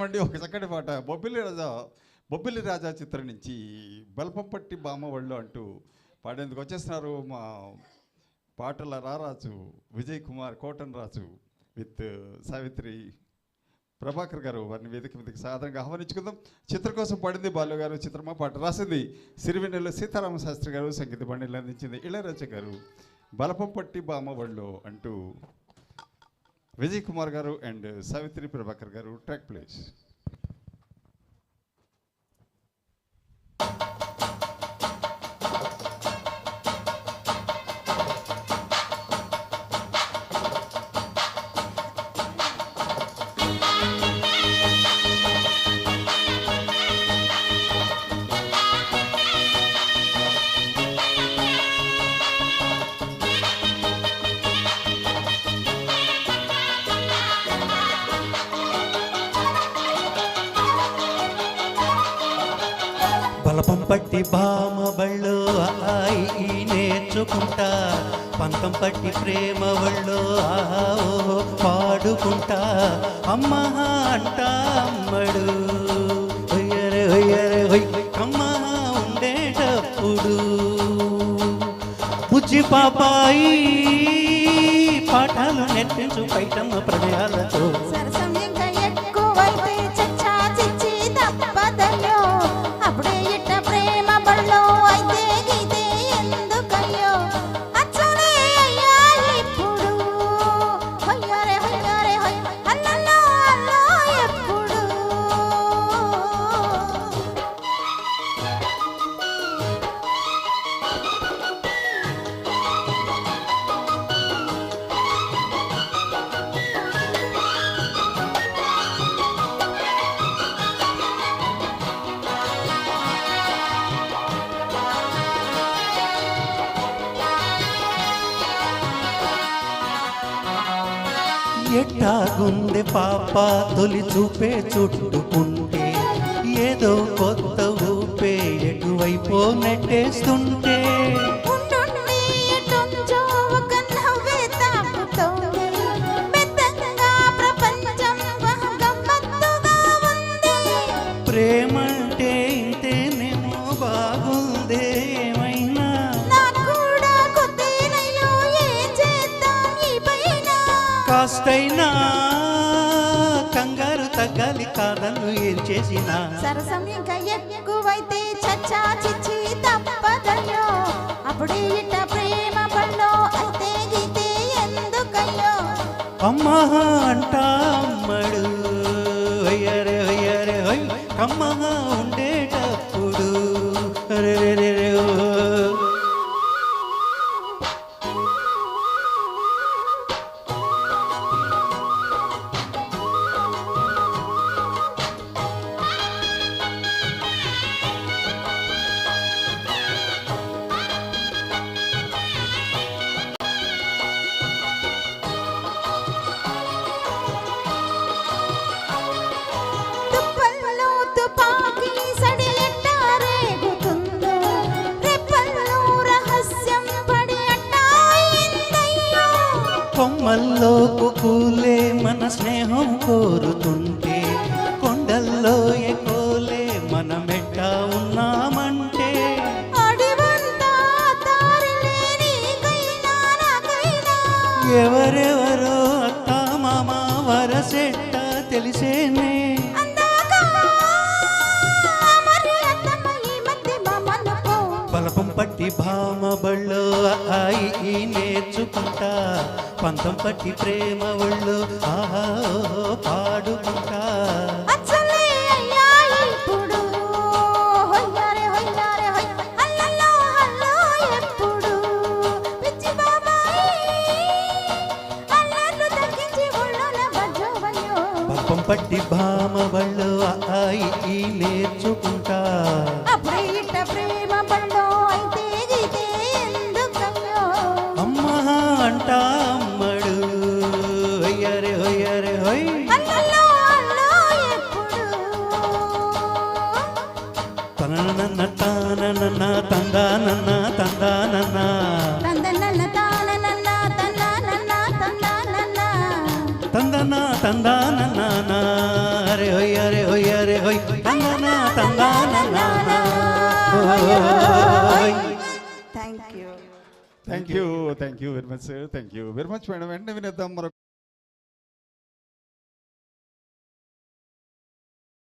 మళ్ళీ ఒక చక్కటి పాట. బొబ్బిలి రాజా బొబ్బిలి రాజా చిత్రం నుంచి బల్పంపట్టి బామ్మ వాళ్ళు అంటూ పాడేందుకు వచ్చేస్తున్నారు మా పాటల రారాజు విజయ్ కుమార్ కోటన్ రాజు విత్ సావిత్రి ప్రభాకర్ గారు వారిని వేదిక మీదకి సాధారణంగా ఆహ్వానించుకుందాం. చిత్రం కోసం పాడింది బాలు గారు చిత్రమా పాట రాసింది సిరివెన్నెల సీతారామ శాస్త్రి గారు సంగీత బండిలు అందించింది ఇళరాజ గారు. బలపంపట్టి బామ్మ వాళ్ళు అంటూ విజయ్ కుమార్ గారు అండ్ సావిత్రి ప్రభాకర్ గారు ట్రాక్ ప్లేస్. బలపం పట్టి భామ బళ్ళు ఆయి నేర్చుకుంటా. పంతం పట్టి ప్రేమ వాళ్ళు పాడుకుంటా. అమ్మ అంట అమ్మడు. ఒయ్యరే ఒయ్యరే ఒయ్ అమ్మ ఉండేటప్పుడు బుజ్జి పాపాయి పాఠాలు నేర్పించు పైటమ్మ ప్రణయాలతో ఎట్టాగుంది పాప తొలి చూపే చుట్టుకుంటే? ఏదో కొత్త ఊపే ఎటువైపో నెట్టేస్తుంటే? కాస్తైనా కంగారు తగ్గాలి కాదను ఏం చేసినా సరసం ఇంకా ఎక్కువైతే చచ్చా చిచ్చి తప్పదయ్యో. అప్పుడే ఇట్ట ప్రేమ పళ్ళో అయితే గీతే ఎందుకయ్యో. అమ్మా అంట కొమ్మల్లో కూలే మన స్నేహం కోరుతుంటే కొండల్లో ఎకోలే ఉన్నామంటే. దారిలే నీకైనా నాకైనా. ఎవరెవరో అత్త మామ వరసెట్ట తెలిసేనే. బలపం పట్టి భామ బళ్ళు ఆయి నేర్చుకుంటా. పంతం పట్టి ప్రేమ ఒళ్ళు. ఆహా పాడుకుంటా. అయ్యా ఇప్పుడు హొయ్యారే హొయ్యారే தான தான தந்தா நன்னா தந்தா நன்னா தந்தனா தந்தா நன்னா அரே ஹொய் அரே ஹொய் அரே ஹொய் தந்தனா தந்தா நன்னா thank you thank you thank you very much thank you very much madam என்ன வினத்தம்